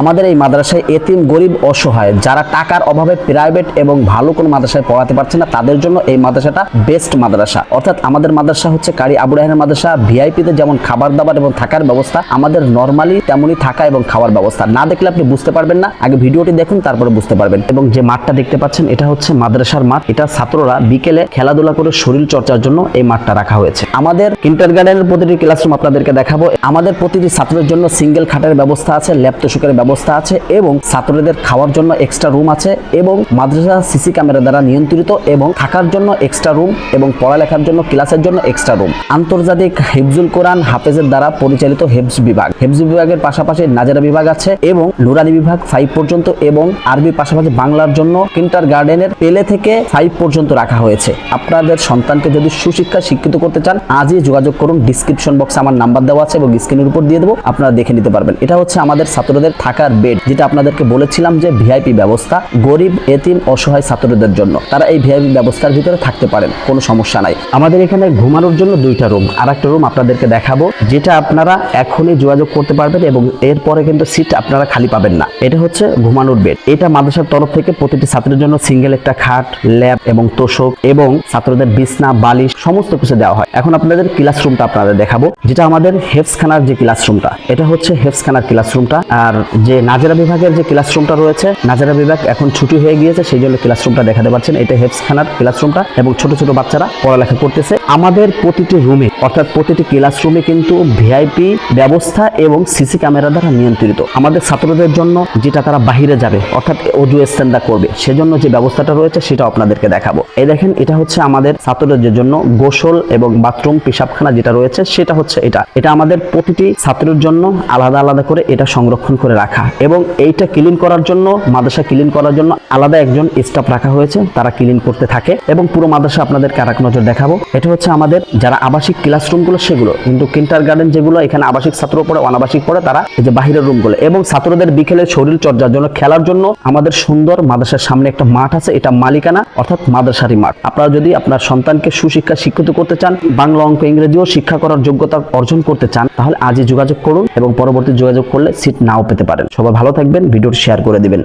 আমাদের এই মাদ্রাসায় এতিম, গরিব, অসহায়, যারা টাকার অভাবে প্রাইভেট এবং ভালো কোনো মাদ্রাসায় পড়াতে পারছে না, তাদের জন্য এই মাদ্রাসাটা বেস্ট মাদ্রাসা। অর্থাৎ আমাদের মাদ্রাসা হচ্ছে কারি আবু রাহের মাদ্রাসা ভিআইপিতে যেমন খাবার দাবার এবং থাকার ব্যবস্থা, আমাদের নর্মালি তেমনই থাকা এবং খাওয়ার ব্যবস্থা। না দেখলে আপনি বুঝতে পারবেন না, আগে ভিডিওটি দেখুন, তারপরে বুঝতে পারবেন। এবং যে মাঠটা দেখতে পাচ্ছেন, এটা হচ্ছে মাদ্রাসার মাঠ। এটা ছাত্ররা বিকেলে খেলাধুলা করে শরীর চর্চার জন্য এই মাঠটা রাখা হয়েছে। আমাদের কিন্টার গার্ডেনের প্রতিটি ক্লাসরুম আপনাদেরকে দেখাবো। আমাদের প্রতিটি ছাত্রের জন্য সিঙ্গেল খাটের ব্যবস্থা আছে ল্যাব তোষকের ব্যবস্থা আছে এবং ছাত্রদের খাওয়ার জন্য এক্সট্রা রুম আছে এবং মাদ্রাসা সিসি ক্যামেরা দ্বারা নিয়ন্ত্রিত এবং থাকার জন্য এক্সট্রা রুম এবং পড়ালেখার জন্য ক্লাসের জন্য এক্সট্রা রুম আন্তর্জাতিক হেফজুল কোরআন হাফেজের দ্বারা পরিচালিত হেফজ বিভাগ। হেফজ বিভাগের পাশাপাশি নাজারা বিভাগ আছে এবং নুরানি বিভাগ ফাইভ পর্যন্ত এবং আরবি পাশাপাশি বাংলার জন্য কিন্টার গার্ডেনের পেলে থেকে ফাইভ পর্যন্ত রাখা হয়েছে। আপনাদের সন্তানকে যদি সুশিক্ষা শিক্ষিত করতে চান, আজই যোগাযোগ করুন। ডিসক্রিপশন বক্সে আমার নাম্বার দেওয়া আছে এবং স্ক্রিনের উপর দিয়ে দেবো। আপনারা দেখে নিতে পারবেন। এটা হচ্ছে আমাদের ছাত্রদের থাকার বেড যেটা আপনাদেরকে বলেছিলাম যে ভিআইপি ব্যবস্থা গরিব, এতিম, অসহায় ছাত্রদের জন্য। তারা এই ভিআইপি ব্যবস্থার ভিতরে থাকতে পারেন, কোনো সমস্যা নাই। আমাদের এখানে ঘুমানোর জন্য দুইটা রুম আর একটা রুম আপনাদেরকে দেখাবো, যেটা আপনারা এখনই যোগাযোগ করতে পারবেন এবং এরপরে কিন্তু সিট আপনারা খালি পাবেন না। এটা হচ্ছে ঘুমানোর বেড এটা মাদ্রাসার তরফ থেকে প্রতিটি ছাত্রের জন্য সিঙ্গেল একটা খাট ল্যাব এবং তোষক এবং ছাত্রদের বিছনা, বালিশ, সমস্ত কিছু দেওয়া হয়। এখন আপনাদের ক্লাসরুমটা আপনাদের দেখাবো, যেটা আমাদের হেফসখানার যে ক্লাসরুমটা এটা হচ্ছে হেফসখানার ক্লাসরুমটা আর যে নাজারা বিভাগের যে ক্লাসরুমটা রয়েছে, নাজারা বিভাগ এখন ছুটি হয়ে গিয়েছে, সেই জন্য ক্লাসরুমটা দেখাতে পাচ্ছেন এটা হেফসখানার ক্লাসরুমটা এবং ছোট ছোট বাচ্চারা পড়ালেখা করতেছে। আমাদের প্রতিটি রুমে, অর্থাৎ প্রতিটি ক্লাসরুমে কিন্তু ভিআইপি ব্যবস্থা এবং সিসি ক্যামেরা দ্বারা নিয়ন্ত্রিত। আমাদের ছাত্রদের জন্য যেটা তারা বাহিরে যাবে, অর্থাৎ অজু স্ট্যান্ডা করবে, সেজন্য যে ব্যবস্থাটা রয়েছে, সেটা আপনাদেরকে দেখাবো। এই দেখেন, এটা হচ্ছে আমাদের ছাত্রদের জন্য গোসল এবং বাথরুম পেশাবখানা যেটা রয়েছে, সেটা হচ্ছে এটা। এটা আমাদের প্রতিটি ছাত্রের জন্য আলাদা আলাদা করে এটা সংরক্ষণ করে রাখা এবং এইটা ক্লিন করার জন্য, মাদ্রাসা ক্লিন করার জন্য আলাদা একজন স্টাফ রাখা হয়েছে, তারা ক্লিন করতে থাকে। এবং পুরো মাদ্রাসা আপনাদের আর এক নজর দেখাবো। এটা হচ্ছে আমাদের যারা আবাসিক ক্লাসরুমগুলো সেগুলো, কিন্তু কিন্টার গার্ডেন যেগুলো, এখানে আবাসিক ছাত্র পড়ে, অনাবাসিক পড়ে, তারা এই যে বাহিরের রুমগুলো এবং ছাত্রদের বিকেলে শরীর চর্চার জন্য, খেলার জন্য আমাদের সুন্দর মাদ্রাসার সামনে একটা মাঠ আছে, এটা মালিকানা, অর্থাৎ মাদ্রাসারি মাঠ। আপনারা যদি আপনার সন্তানকে সুশিক্ষা শিক্ষিত করতে চান, বাংলা অঙ্ক ইংরেজিও শিক্ষা করার যোগ্যতা অর্জন করতে চান, তাহলে আজই যোগাযোগ করুন এবং পরবর্তী যোগাযোগ করলে সিট নাও পেতে পারেন। সবাই ভালো থাকবেন ভিডিওটি শেয়ার করে দিবেন।